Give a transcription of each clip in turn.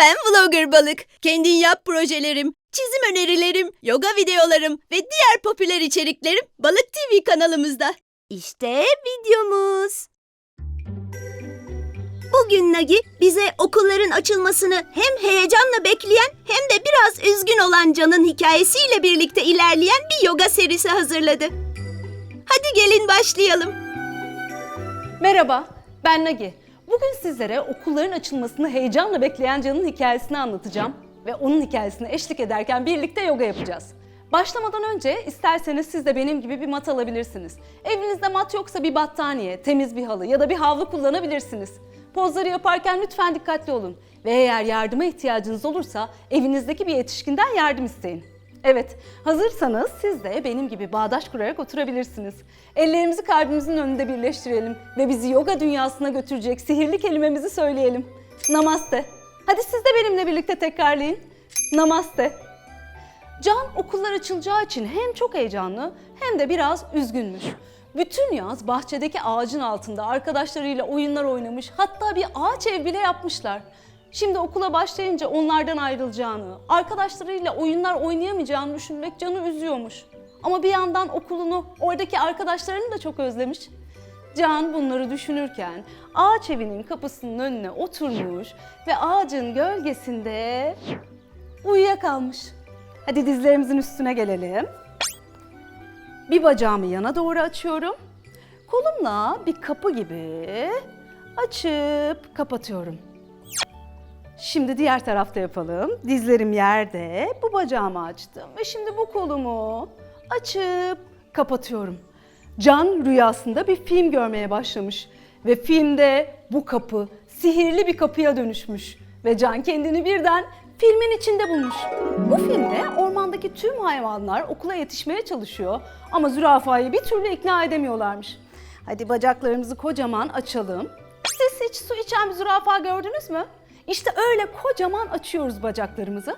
Ben Vlogger Balık. Kendin yap projelerim, çizim önerilerim, yoga videolarım ve diğer popüler içeriklerim Balık TV kanalımızda. İşte videomuz. Bugün Nagi bize okulların açılmasını hem heyecanla bekleyen hem de biraz üzgün olan Can'ın hikayesiyle birlikte ilerleyen bir yoga serisi hazırladı. Hadi gelin başlayalım. Merhaba, ben Nagi. Bugün sizlere okulların açılmasını heyecanla bekleyen Can'ın hikayesini anlatacağım ve onun hikayesine eşlik ederken birlikte yoga yapacağız. Başlamadan önce isterseniz siz de benim gibi bir mat alabilirsiniz. Evinizde mat yoksa bir battaniye, temiz bir halı ya da bir havlu kullanabilirsiniz. Pozları yaparken lütfen dikkatli olun ve eğer yardıma ihtiyacınız olursa evinizdeki bir yetişkinden yardım isteyin. Evet, hazırsanız siz de benim gibi bağdaş kurarak oturabilirsiniz. Ellerimizi kalbimizin önünde birleştirelim ve bizi yoga dünyasına götürecek sihirli kelimemizi söyleyelim. Namaste. Hadi siz de benimle birlikte tekrarlayın. Namaste. Can okullar açılacağı için hem çok heyecanlı hem de biraz üzgünmüş. Bütün yaz bahçedeki ağacın altında arkadaşlarıyla oyunlar oynamış, hatta bir ağaç ev bile yapmışlar. Şimdi okula başlayınca onlardan ayrılacağını, arkadaşlarıyla oyunlar oynayamayacağını düşünmek canı üzüyormuş. Ama bir yandan okulunu, oradaki arkadaşlarını da çok özlemiş. Can bunları düşünürken ağaç evinin kapısının önüne oturmuş ve ağacın gölgesinde uyuyakalmış. Hadi dizlerimizin üstüne gelelim. Bir bacağımı yana doğru açıyorum. Kolumla bir kapı gibi açıp kapatıyorum. Şimdi diğer tarafta yapalım. Dizlerim yerde, bu bacağımı açtım ve şimdi bu kolumu açıp kapatıyorum. Can rüyasında bir film görmeye başlamış ve filmde bu kapı sihirli bir kapıya dönüşmüş ve Can kendini birden filmin içinde bulmuş. Bu filmde ormandaki tüm hayvanlar okula yetişmeye çalışıyor ama zürafayı bir türlü ikna edemiyorlarmış. Hadi bacaklarımızı kocaman açalım. Siz hiç su içen bir zürafa gördünüz mü? İşte öyle kocaman açıyoruz bacaklarımızı.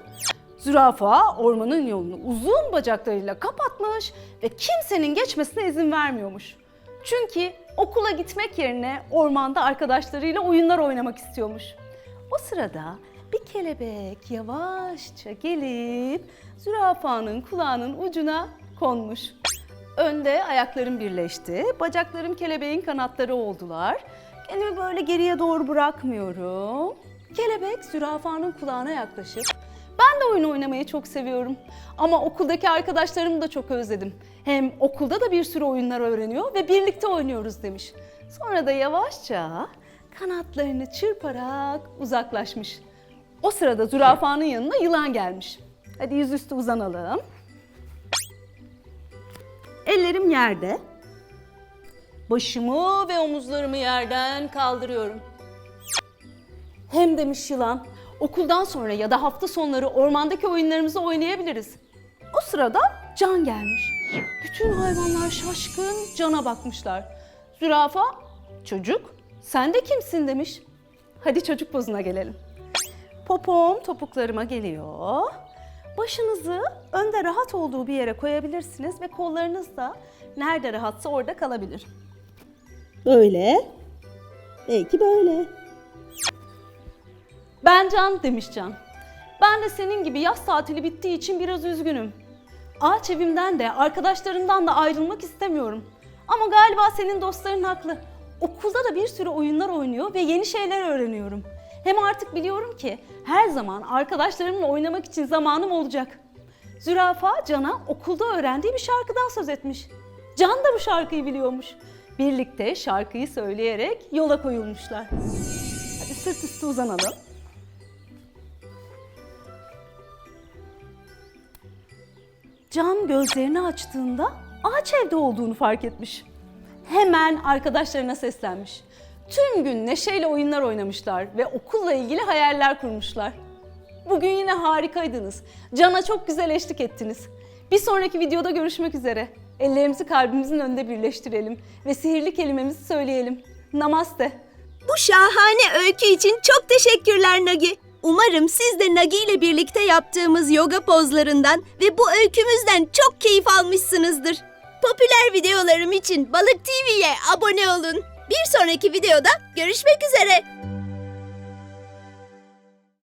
Zürafa ormanın yolunu uzun bacaklarıyla kapatmış ve kimsenin geçmesine izin vermiyormuş. Çünkü okula gitmek yerine ormanda arkadaşlarıyla oyunlar oynamak istiyormuş. O sırada bir kelebek yavaşça gelip zürafanın kulağının ucuna konmuş. Önde ayaklarım birleşti, bacaklarım kelebeğin kanatları oldular. Kendimi böyle geriye doğru bırakmıyorum. Kelebek zürafanın kulağına yaklaşıp ben de oyun oynamayı çok seviyorum. Ama okuldaki arkadaşlarımı da çok özledim. Hem okulda da bir sürü oyunlar öğreniyor ve birlikte oynuyoruz demiş. Sonra da yavaşça kanatlarını çırparak uzaklaşmış. O sırada zürafanın yanına yılan gelmiş. Hadi yüzüstü uzanalım. Ellerim yerde. Başımı ve omuzlarımı yerden kaldırıyorum. Hem demiş yılan, okuldan sonra ya da hafta sonları ormandaki oyunlarımızı oynayabiliriz. O sırada Can gelmiş. Bütün hayvanlar şaşkın Can'a bakmışlar. Zürafa, çocuk sen de kimsin demiş. Hadi çocuk pozuna gelelim. Popom topuklarıma geliyor. Başınızı önde rahat olduğu bir yere koyabilirsiniz ve kollarınız da nerede rahatsa orada kalabilir. Böyle. Belki böyle. Ben Can demiş Can. Ben de senin gibi yaz tatili bittiği için biraz üzgünüm. Ağaç evimden de arkadaşlarımdan da ayrılmak istemiyorum. Ama galiba senin dostların haklı. Okulda da bir sürü oyunlar oynuyor ve yeni şeyler öğreniyorum. Hem artık biliyorum ki her zaman arkadaşlarımla oynamak için zamanım olacak. Zürafa Can'a okulda öğrendiği bir şarkıdan söz etmiş. Can da bu şarkıyı biliyormuş. Birlikte şarkıyı söyleyerek yola koyulmuşlar. Hadi sırt üstü uzanalım. Can gözlerini açtığında ağaç evde olduğunu fark etmiş. Hemen arkadaşlarına seslenmiş. Tüm gün neşeyle oyunlar oynamışlar ve okulla ilgili hayaller kurmuşlar. Bugün yine harikaydınız. Can'a çok güzel eşlik ettiniz. Bir sonraki videoda görüşmek üzere. Ellerimizi kalbimizin önünde birleştirelim ve sihirli kelimemizi söyleyelim. Namaste. Bu şahane öykü için çok teşekkürler Nagi. Umarım siz de Nagi ile birlikte yaptığımız yoga pozlarından ve bu öykümüzden çok keyif almışsınızdır. Popüler videolarım için Balık TV'ye abone olun. Bir sonraki videoda görüşmek üzere.